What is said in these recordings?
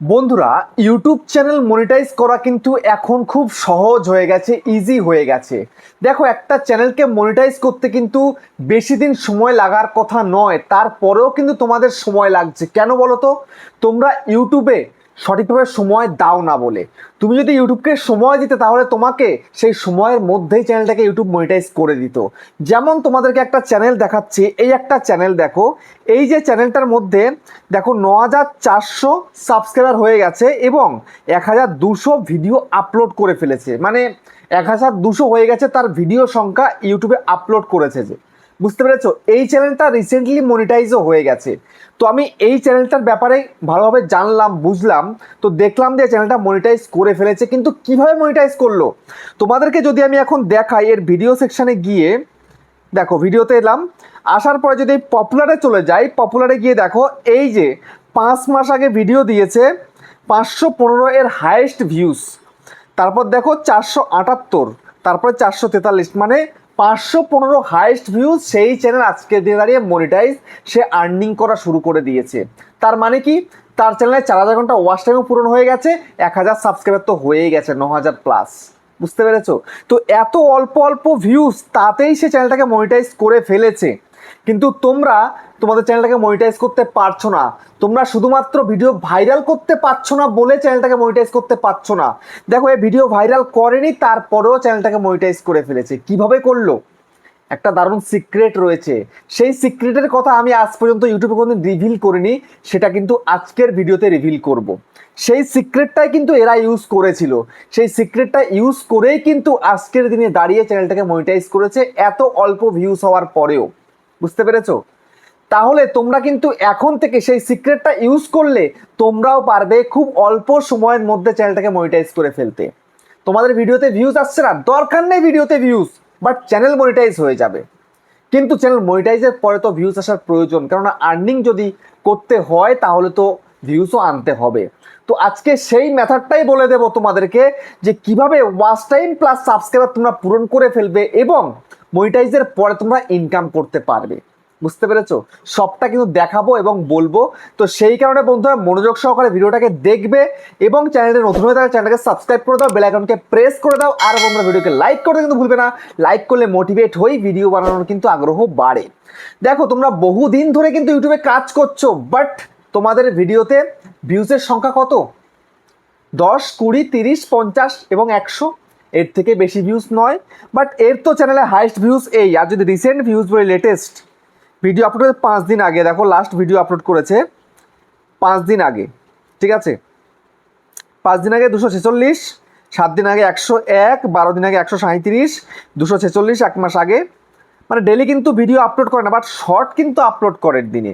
বন্ধুরা YouTube channel monetize করা কিন্তু এখন খুব সহজ হয়ে গেছে ইজি হয়ে গেছে। দেখো, একটা চ্যানেলকে মনিটাইজ করতে কিন্তু বেশি দিন সময় লাগার কথা নয়, তারপরেও কিন্তু তোমাদের সময় লাগছে। কেন বলো তো? তোমরা ইউটিউবে সঠিকভাবে সময় দাও না বলে। তুমি যদি ইউটিউবকে সময় দিতে, তাহলে তোমাকে সেই সময়ের মধ্যেই চ্যানেলটাকে ইউটিউব মনিটাইজ করে দিত। যেমন তোমাদেরকে একটা চ্যানেল দেখাচ্ছি, এই একটা চ্যানেল দেখো, এই যে চ্যানেলটার মধ্যে দেখো ন হাজার চারশো সাবস্ক্রাইবার হয়ে গেছে এবং এক হাজার দুশো ভিডিও আপলোড করে ফেলেছে। মানে এক হাজার দুশো হয়ে গেছে, তার ভিডিও সংখ্যা ইউটিউবে আপলোড করেছে যে। বুঝতে পেরেছ? এই চ্যানেলটা রিসেন্টলি মনিটাইজও হয়ে গেছে। তো আমি এই চ্যানেলটার ব্যাপারে ভালোভাবে জানলাম, বুঝলাম। তো দেখলাম যে চ্যানেলটা মনিটাইজ করে ফেলেছে, কিন্তু কীভাবে মনিটাইজ করল? তোমাদেরকে যদি আমি এখন দেখাই, এর ভিডিও সেকশানে গিয়ে, দেখো ভিডিওতে এলাম। আসার পরে যদি পপুলারে চলে যাই পপুলারে গিয়ে দেখো, এই যে পাঁচ মাস আগে ভিডিও দিয়েছে, পাঁচশো পনেরো এর হায়েস্ট ভিউস তারপর দেখো, চারশো আটাত্তর, তারপরে চারশো তেতাল্লিশ মানে পাঁচশো পনেরো হাইস্ট ভিউ সেই চ্যানেল আজকে দিয়ে দাঁড়িয়ে মনিটাইজ সে আর্নিং করা শুরু করে দিয়েছে। তার মানে কি? তার চ্যানেলে চার হাজার ঘণ্টা ওয়াশ টাইমও পূরণ হয়ে গেছে, এক হাজার সাবস্ক্রাইবার তো হয়েই গেছে, ন হাজার প্লাস বুঝতে পেরেছ? তো এত অল্প অল্প ভিউজ তাতেই সে চ্যানেলটাকে মনিটাইজ করে ফেলেছে। কিন্তু তোমরা তোমাদের চ্যানেলটাকে মনিটাইজ করতে পারছ না। তোমরা শুধুমাত্র ভিডিও ভাইরাল করতে পারছ না বলে চ্যানেলটাকে মনিটাইজ করতে পারছ না। দেখো এই ভিডিও ভাইরাল করেনি, তারপরেও চ্যানেলটাকে মনিটাইজ করে ফেলেছে। কীভাবে করল? একটা দারুণ সিক্রেট রয়েছে। সেই সিক্রেটের কথা আমি আজ পর্যন্ত ইউটিউবে কোনোদিন রিভিল করিনি, সেটা কিন্তু আজকের ভিডিওতে রিভিল করব। সেই সিক্রেটটাই কিন্তু এরা ইউজ করেছিল। সেই সিক্রেটটা ইউজ করেই কিন্তু আজকের দিনে দাঁড়িয়ে চ্যানেলটাকে মনিটাইজ করেছে এত অল্প ভিউজ হওয়ার পরেও। বুঝতে পেরেছ? তাহলে তোমরা কিন্তু এখন থেকে সেই সিক্রেটটা ইউজ করলে তোমরাও পারবে খুব অল্প সময়ের মধ্যে চ্যানেলটাকে মনিটাইজ করে ফেলতে। তোমাদের ভিডিওতে ভিউজ আসছে না, দরকার নেই ভিডিওতে ভিউজ বাট চ্যানেল মনিটাইজ হয়ে যাবে। কিন্তু চ্যানেল মনিটাইজের পরে তো ভিউজ আসার প্রয়োজন, কেননা আর্নিং যদি করতে হয়, তাহলে তো ভিউজও আনতে হবে। তো আজকে সেই মেথডটাই বলে দেবো তোমাদেরকে যে কীভাবে ওয়াচ টাইম প্লাস সাবস্ক্রাইবার তোমরা পূরণ করে ফেলবে এবং মনিটাইজের পরে তোমরা ইনকাম করতে পারবে। বুঝতে পেরেছ? সবটা কিন্তু দেখাবো এবং বলব। তো সেই কারণে বন্ধুরা মনোযোগ সহকারে ভিডিওটাকে দেখবে এবং চ্যানেলটা নতুন হয়ে থাকলে চ্যানেলটাকে সাবস্ক্রাইব করে দাও বেল আইকনকে প্রেস করে দাও। আর বন্ধুরা ভিডিওকে লাইক করতে কিন্তু ভুলবে না। লাইক করলে মোটিভেট হই ভিডিও বানানোর কিন্তু আগ্রহ বাড়ে। দেখো, তোমরা বহুদিন ধরে কিন্তু ইউটিউবে কাজ করছ বাট তোমাদের ভিডিওতে ভিউজের সংখ্যা কত? দশ, কুড়ি, তিরিশ, পঞ্চাশ এবং একশো। এর থেকে বেশি ভিউজ নয় বাট এর তো চ্যানেলে হাইস্ট ভিউজ এই। আর যদি রিসেন্ট ভিউজ বলে লেটেস্ট ভিডিও আপলোড করেছে পাঁচ দিন আগে। দেখো লাস্ট ভিডিও আপলোড করেছে পাঁচ দিন আগে। ঠিক আছে? পাঁচ দিন আগে দুশো ছেচল্লিশ, সাত দিন আগে একশো এক, বারো দিন আগে একশো সাঁত্রিশ দুশো ছেচল্লিশ এক মাস আগে। মানে ডেলি কিন্তু ভিডিও আপলোড করে না বাট শর্ট কিন্তু আপলোড করেন দিনে।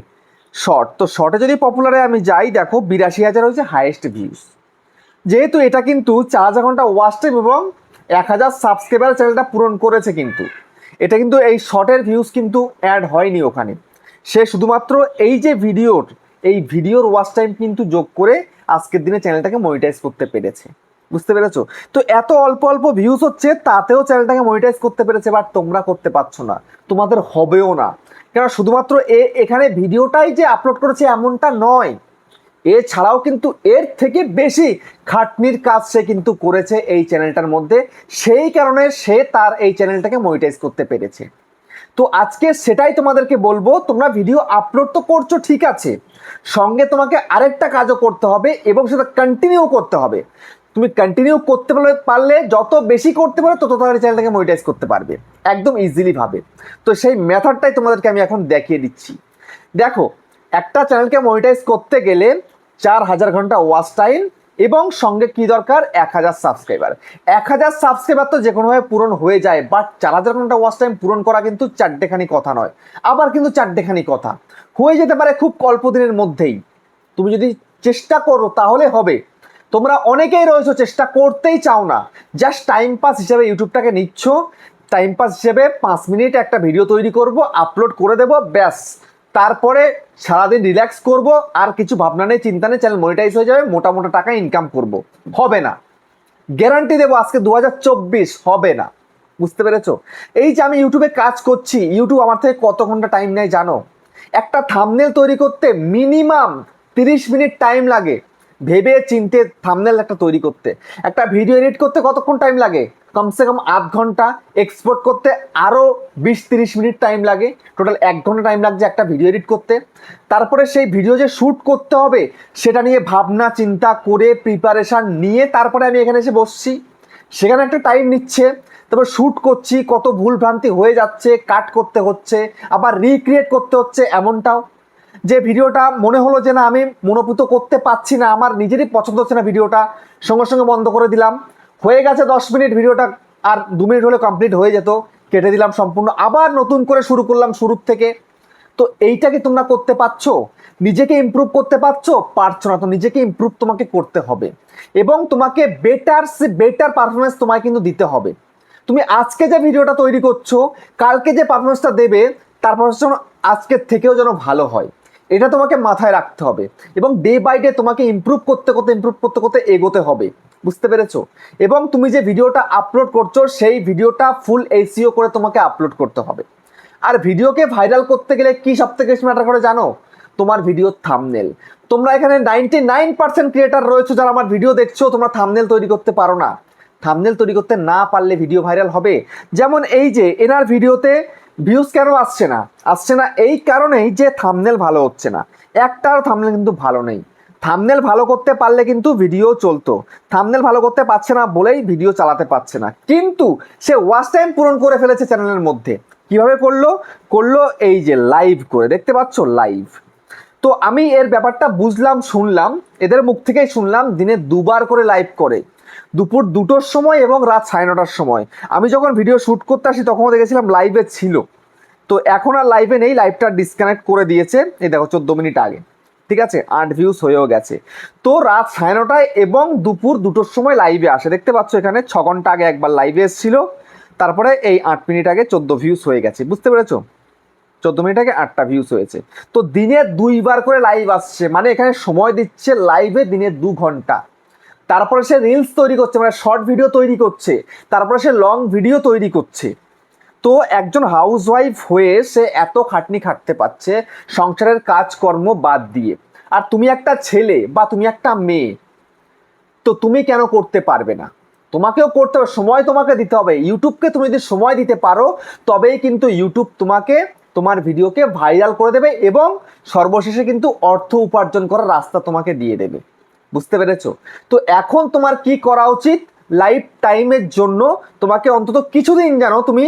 শর্ট তো শর্টে যদি পপুলারে আমি যাই, দেখো, বিরাশি হাজার হচ্ছে হাইয়েস্ট ভিউজ যেহেতু এটা কিন্তু চার হাজার ঘণ্টা ওয়াচ টাইম এবং এক হাজার সাবস্ক্রাইবার চ্যানেলটা পূরণ করেছে কিন্তু। এটা কিন্তু এই শর্টের ভিউজ কিন্তু অ্যাড হয়নি ওখানে। সে শুধুমাত্র এই যে ভিডিওর এই ভিডিওর ওয়াচ টাইম কিন্তু যোগ করে আজকের দিনে চ্যানেলটাকে মনিটাইজ করতে পেরেছে। বুঝতে পেরেছ? তো এত অল্প অল্প ভিউজ হচ্ছে, তাতেও চ্যানেলটাকে মনিটাইজ করতে পেরেছে বাট তোমরা করতে পারছ না। তোমাদের হবেও না। কেন শুধুমাত্র এ, এখানে ভিডিওটাই যে আপলোড করেছে এমনটা নয়। এছাড়াও কিন্তু এর থেকে বেশি খাটনির কাজ সে কিন্তু করেছে এই চ্যানেলটার মধ্যে। সেই কারণে সে তার এই চ্যানেলটাকে মনিটাইজ করতে পেরেছে। তো আজকে সেটাই তোমাদেরকে বলব, তোমরা ভিডিও আপলোড তো করছ, ঠিক আছে। সঙ্গে তোমাকে আরেকটা কাজও করতে হবে এবং সেটা কন্টিনিউ করতে হবে। তুমি কন্টিনিউ করতে পারলে যত বেশি করতে পারো, তত তাড়াতাড়ি চ্যানেলটাকে মনিটাইজ করতে পারবে। একদম ইজিলি ভাবে। তো সেই মেথডটাই তোমাদেরকে আমি এখন দেখিয়ে দিচ্ছি। দেখো, একটা চ্যানেলকে মনিটাইজ করতে গেলে চার হাজার ঘণ্টা ওয়াচ টাইম এবং সঙ্গে কি দরকার? এক হাজার সাবস্ক্রাইবার এক হাজার সাবস্ক্রাইবার তো যে কোনোভাবে পূরণ হয়ে যায় বাট চার হাজার ঘণ্টা ওয়াচ টাইম পূরণ করা কিন্তু চারটেখানি কথা নয়। আবার কিন্তু চারটেখানি কথা। হয়ে যেতে পারে খুব অল্প দিনের মধ্যেই। তুমি যদি চেষ্টা করো, তাহলে হবে। তোমরা অনেকেই রয়েছো, চেষ্টা করতেই চাও না। জাস্ট টাইম পাস হিসেবে ইউটিউবটাকে নিচ্ছ। টাইম পাস হিসেবে পাঁচ মিনিট একটা ভিডিও তৈরি করব আপলোড করে দেবো, ব্যাস। তারপরে সারাদিন রিল্যাক্স করব, আর কিছু ভাবনা নেই, চিন্তা নেই চ্যানেল মনিটাইজ হয়ে যাবে, মোটা মোটা টাকা ইনকাম করব। হবে না। গ্যারান্টি দেবো আজকে দু হাজার চব্বিশ, হবে না। বুঝতে পেরেছ? এই যে আমি ইউটিউবে কাজ করছি ইউটিউব আমার থেকে কত ঘণ্টা টাইম নেয় জানো? একটা থামনেল তৈরি করতে মিনিমাম তিরিশ মিনিট টাইম লাগে। ভেবে চিনতে থামনেল একটা তৈরি করতে। একটা ভিডিও এডিট করতে কতক্ষণ টাইম লাগে? কমসে কম আধ ঘণ্টা এক্সপোর্ট করতে আরও বিশ তিরিশ মিনিট টাইম লাগে। টোটাল এক ঘণ্টা টাইম লাগছে একটা ভিডিও এডিট করতে। তারপরে সেই ভিডিও যে শ্যুট করতে হবে, সেটা নিয়ে ভাবনা, চিন্তা করে প্রিপারেশান নিয়ে তারপরে আমি এখানে এসে বসছি। সেখানে একটা টাইম নিচ্ছে। তারপর শ্যুট করছি, কত ভুল ভ্রান্তি হয়ে যাচ্ছে কাট করতে হচ্ছে, আবার রিক্রিয়েট করতে হচ্ছে এমনটাও। যে ভিডিওটা মনে হলো যে না, আমি মনোভূত করতে পারছি না, আমার নিজেরই পছন্দ হচ্ছে না ভিডিওটা সঙ্গে সঙ্গে বন্ধ করে দিলাম। হয়ে গেছে দশ মিনিট, ভিডিওটা আর দু মিনিট হলে কমপ্লিট হয়ে যেত, কেটে দিলাম সম্পূর্ণ। আবার নতুন করে শুরু করলাম শুরুর থেকে। তো এইটা কি তোমরা করতে পারছ? নিজেকে ইমপ্রুভ করতে পারছ? পারছ না, তো নিজেকে ইমপ্রুভ তোমাকে করতে হবে। এবং তোমাকে বেটার সে বেটার পারফরমেন্স তোমায় কিন্তু দিতে হবে। তুমি আজকে যে ভিডিওটা তৈরি করছ, কালকে যে পারফরমেন্সটা দেবে, তার পারফরমেন্স যেন আজকের থেকেও যেন ভালো হয়। এটা তোমাকে মাথায় রাখতে হবে। এবং ডে বাই ডে তোমাকে ইমপ্রুভ করতে করতে ইমপ্রুভ করতে করতে এগোতে হবে। বুঝতে পেরেছ? এবং তুমি যে ভিডিওটা আপলোড করছ, সেই ভিডিওটা ফুল এসিও করে তোমাকে আপলোড করতে হবে। আর ভিডিওকে ভাইরাল করতে গেলে কি সব থেকে বেশি ম্যাটার করে জানো? তোমার ভিডিও থামনেল তোমরা এখানে নাইনটি নাইন পার্সেন্ট ক্রিয়েটার রয়েছে যারা আমার ভিডিও দেখছ, তোমরা থামনেল তৈরি করতে পারো না। থামনেল তৈরি করতে না পারলে ভিডিও ভাইরাল হবে। যেমন এই যে, এনার ভিডিওতে ভিউজ কেন আসছে না? আসছে না এই কারণেই যে থামনেল ভালো হচ্ছে না। একটাও থামনেল কিন্তু ভালো নেই। থামনেল ভালো করতে পারলে কিন্তু ভিডিও চলতো। থামনেল ভালো করতে পারছে না বলেই ভিডিও চালাতে পারছে না। কিন্তু সে ওয়াচ টাইম পূরণ করে ফেলেছে চ্যানেলের মধ্যে। কীভাবে করল? করল এই যে লাইভ করে। দেখতে পাচ্ছ লাইভ তো আমি এর ব্যাপারটা বুঝলাম, শুনলাম, এদের মুখ থেকেই শুনলাম, দিনে দুবার করে লাইভ করে। দুপুর দুটোর সময় এবং রাত সাড়ে নটার সময়। আমি যখন ভিডিও শ্যুট করতে আসি তখনও দেখেছিলাম লাইভে ছিল। তো এখন আর লাইভে নেই লাইভটা ডিসকানেক্ট করে দিয়েছে। এই দেখো, চোদ্দ মিনিট আগে। ঠিক আছে? আট ভিউজ হয়েও গেছে। তো রাত সাড়ে নটায় এবং দুপুর দুটোর সময় লাইভে আসে। দেখতে পাচ্ছ এখানে ছ ঘণ্টা আগে একবার লাইভে এসেছিল। তারপরে এই আট মিনিট আগে চোদ্দ ভিউজ হয়ে গেছে। বুঝতে পেরেছ? চোদ্দ মিনিট আগে আটটা ভিউজ হয়েছে। তো দিনে দুইবার করে লাইভ আসছে। মানে এখানে সময় দিচ্ছে লাইভে দিনে দু ঘণ্টা। তারপরে সে রিলস তৈরি করছে মানে শর্ট ভিডিও তৈরি করছে। তারপরে সে লং ভিডিও তৈরি করছে। তো একজন হাউস ওয়াইফ হয়ে সে এত খাটনি খাটতে পারছে, সংসারের কাজকর্ম বাদ দিয়ে। আর তুমি একটা ছেলে বা তুমি একটা মেয়ে, তো তুমি কেন করতে পারবে না? তোমাকেও করতে হবে, সময় তোমাকে দিতে হবে। ইউটিউবকে তুমি যদি সময় দিতে পারো, তবেই কিন্তু ইউটিউব তোমাকে, তোমার ভিডিওকে ভাইরাল করে দেবে এবং সর্বশেষে কিন্তু অর্থ উপার্জন করার রাস্তা তোমাকে দিয়ে দেবে। বুঝতে পেরেছ? তো এখন তোমার কি করা উচিত? লাইফ টাইমের জন্য তোমাকে অন্তত কিছুদিন জানো তুমি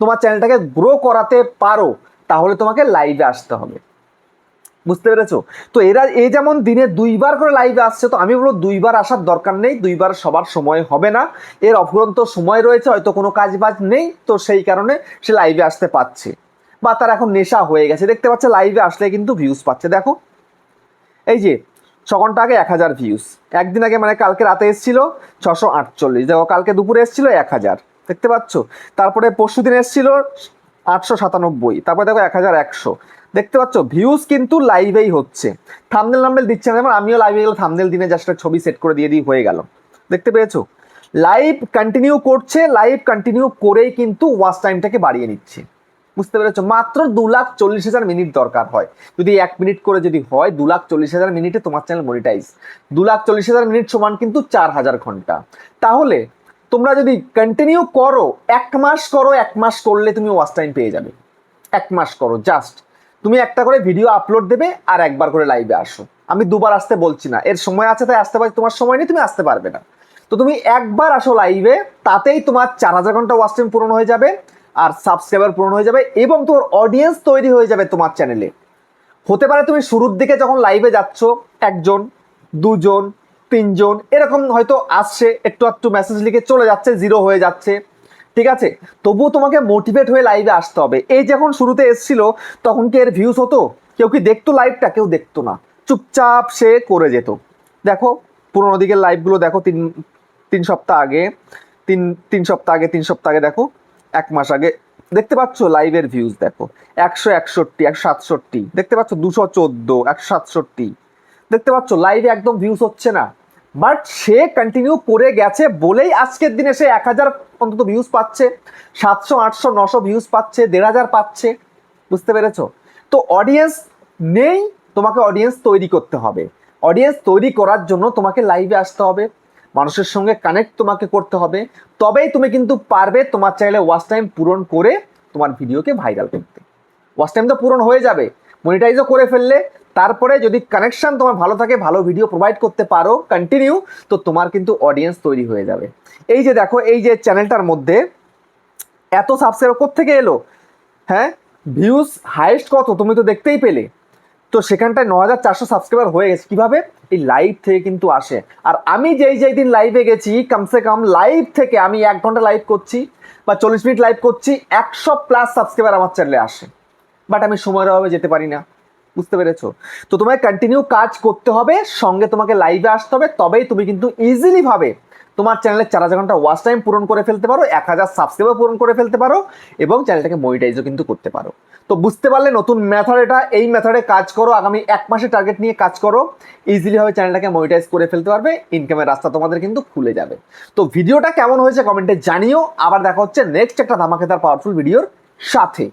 তোমার চ্যানেলটাকে গ্রো করাতে পারো, তাহলে তোমাকে লাইভে আসতে হবে। বুঝতে পেরেছ? তো এরা এই যেমন দিনে দুইবার করে লাইভে আসছে, তো আমি বলব দুইবার আসার দরকার নেই, দুইবার সবার সময় হবে না। এর অফুরন্ত সময় রয়েছে, হয়তো কোনো কাজ বাজ নেই, তো সেই কারণে সে লাইভে আসতে পারছে। বা তার এখন নেশা হয়ে গেছে। দেখতে পাচ্ছে লাইভে আসলে কিন্তু ভিউজ পাচ্ছে। দেখো, এই যে ছ ঘণ্টা আগে এক হাজার ভিউজ একদিন আগে মানে কালকে রাতে এসেছিল ছশো আটচল্লিশ। দেখো, কালকে দুপুরে এসেছিল এক হাজার। দেখতে পাচ্ছ? তারপরে পরশু দিন এসেছিল আটশো সাতানব্বই, তারপরে দেখো এক হাজার একশো। দেখতে পাচ্ছ? ভিউজ কিন্তু লাইভেই হচ্ছে। থামনেল নামনেল দিচ্ছে না যেমন আমিও লাইভে গেলে থামনেল দিনে জাস্ট ছবি সেট করে দিয়ে দিই, হয়ে গেল। দেখতে পেয়েছ? লাইভ কন্টিনিউ করছে লাইভ কন্টিনিউ করেই কিন্তু ওয়াচ টাইমটাকে বাড়িয়ে নিচ্ছে। বুঝতে পেরেছ? মাত্র দু লাখ চল্লিশ হাজার মিনিট দরকার হয়। যদি এক মিনিট করে যদি হয়, দু লাখ চল্লিশ হাজার মিনিটে তোমার চ্যানেল মনিটাইজ দু লাখ চল্লিশ হাজার মিনিট সমান কিন্তু চার হাজার ঘণ্টা। তাহলে তোমরা যদি কন্টিনিউ করো, এক মাস করো, এক মাস করলে তুমি ওয়াচ টাইম পেয়ে যাবে। এক মাস করো জাস্ট তুমি একটা করে ভিডিও আপলোড দেবে আর একবার করে লাইভে আসো। আমি দুবার আসতে বলছি না। এর সময় আছে, তাই আসতে পারি তোমার সময় নেই, তুমি আসতে পারবে না। তো তুমি একবার আসো লাইভে তাতেই তোমার চার হাজার ঘণ্টা ওয়াচ টাইম পূরণ হয়ে যাবে আর সাবস্ক্রাইবার পূরণ হয়ে যাবে এবং তোমার অডিয়েন্স তৈরি হয়ে যাবে তোমার চ্যানেলে হতে পারে তুমি শুরুর দিকে যখন লাইভে যাচ্ছ, একজন, দুজন তিনজন। এরকম হয়তো আসছে, একটু একটু মেসেজ লিখে চলে যাচ্ছে জিরো হয়ে যাচ্ছে। ঠিক আছে? তবুও তোমাকে মোটিভেট হয়ে লাইভে আসতে হবে। এই যখন শুরুতে এসছিল, তখন কি এর ভিউজ হতো? কেউ কি দেখতো লাইভটা কেউ দেখতো না। চুপচাপ সে করে যেত। দেখো, পুরোনো দিকের লাইভগুলো দেখো তিন তিন সপ্তাহ আগে। তিন তিন সপ্তাহ আগে, তিন সপ্তাহ আগে দেখো, এক মাস আগে। দেখতে পাচ্ছ লাইভের ভিউজ দেখো। একশো একষট্টি, একশো সাতষট্টি। দেখতে পাচ্ছ দুশো চোদ্দ, একশো সাতষট্টি। দেখতে পাচ্ছ লাইভে একদম ভিউজ হচ্ছে না। বাট সে কন্টিনিউ করে গেছে বলেই আজকের দিনে সে এক হাজার অন্তত ভিউজ পাচ্ছে, সাতশো, আটশো, নশো ভিউজ পাচ্ছে, দেড় হাজার পাচ্ছে। বুঝতে পেরেছ? তো অডিয়েন্স নেই, তোমাকে অডিয়েন্স তৈরি করতে হবে। অডিয়েন্স তৈরি করার জন্য তোমাকে লাইভে আসতে হবে, মানুষের সঙ্গে কানেক্ট তোমাকে করতে হবে। তবেই তুমি কিন্তু পারবে তোমার চাইলে ওয়াচ টাইম পূরণ করে তোমার ভিডিওকে ভাইরাল করতে। ওয়াচ টাইম তো পূরণ হয়ে যাবে। মনিটাইজও করে ফেললে তারপরে যদি কানেকশন তোমার ভালো থাকে, ভালো ভিডিও প্রোভাইড করতে পারো কন্টিনিউ তো তোমার কিন্তু অডিয়েন্স তৈরি হয়ে যাবে। এই যে দেখো, এই যে চ্যানেলটার মধ্যে এত সাবস্ক্রাইবার থেকে এলো? হ্যাঁ? ভিউজ হাইয়েস্ট কত? তুমি তো দেখতেই পেলে। তো সেখানটায় ন হাজার চারশো সাবস্ক্রাইবার হয়ে গেছে। কীভাবে? এই লাইভ থেকে কিন্তু আসে। আর আমি যেই যেই দিন লাইভে গেছি, কমসে কম লাইভ থেকে আমি এক ঘণ্টা লাইভ করছি বা চল্লিশ মিনিট লাইভ করছি, একশো প্লাস সাবস্ক্রাইবার আমার চ্যানেলে আসে। বাট আমি সময়ের অভাবে যেতে পারি না। বুঝতে পেরেছ? তো তোমায় কন্টিনিউ কাজ করতে হবে, সঙ্গে তোমাকে লাইভে আসতে হবে, তবেই তুমি কিন্তু ইজিলি ভাবে তোমার চ্যানেলের চার হাজার ঘণ্টা ওয়াচ টাইম পূরণ করে ফেলতে পারো, এক হাজার সাবস্ক্রাইবার পূরণ করে ফেলতে পারো এবং চ্যানেলটাকে মনিটাইজও কিন্তু করতে পারো। তো বুঝতে পারলে নতুন মেথড এটা, এই মেথডে কাজ করো, আগামী এক মাসের টার্গেট নিয়ে কাজ করো ইজিলি ভাবে চ্যানেলটাকে মনিটাইজ করে ফেলতে পারবে ইনকামের রাস্তা তোমাদের কিন্তু খুলে যাবে। তো ভিডিওটা কেমন হয়েছে কমেন্টে জানিও, আবার দেখা হচ্ছে নেক্সট একটা ধামাকেদার পাওয়ারফুল ভিডিওর সাথে।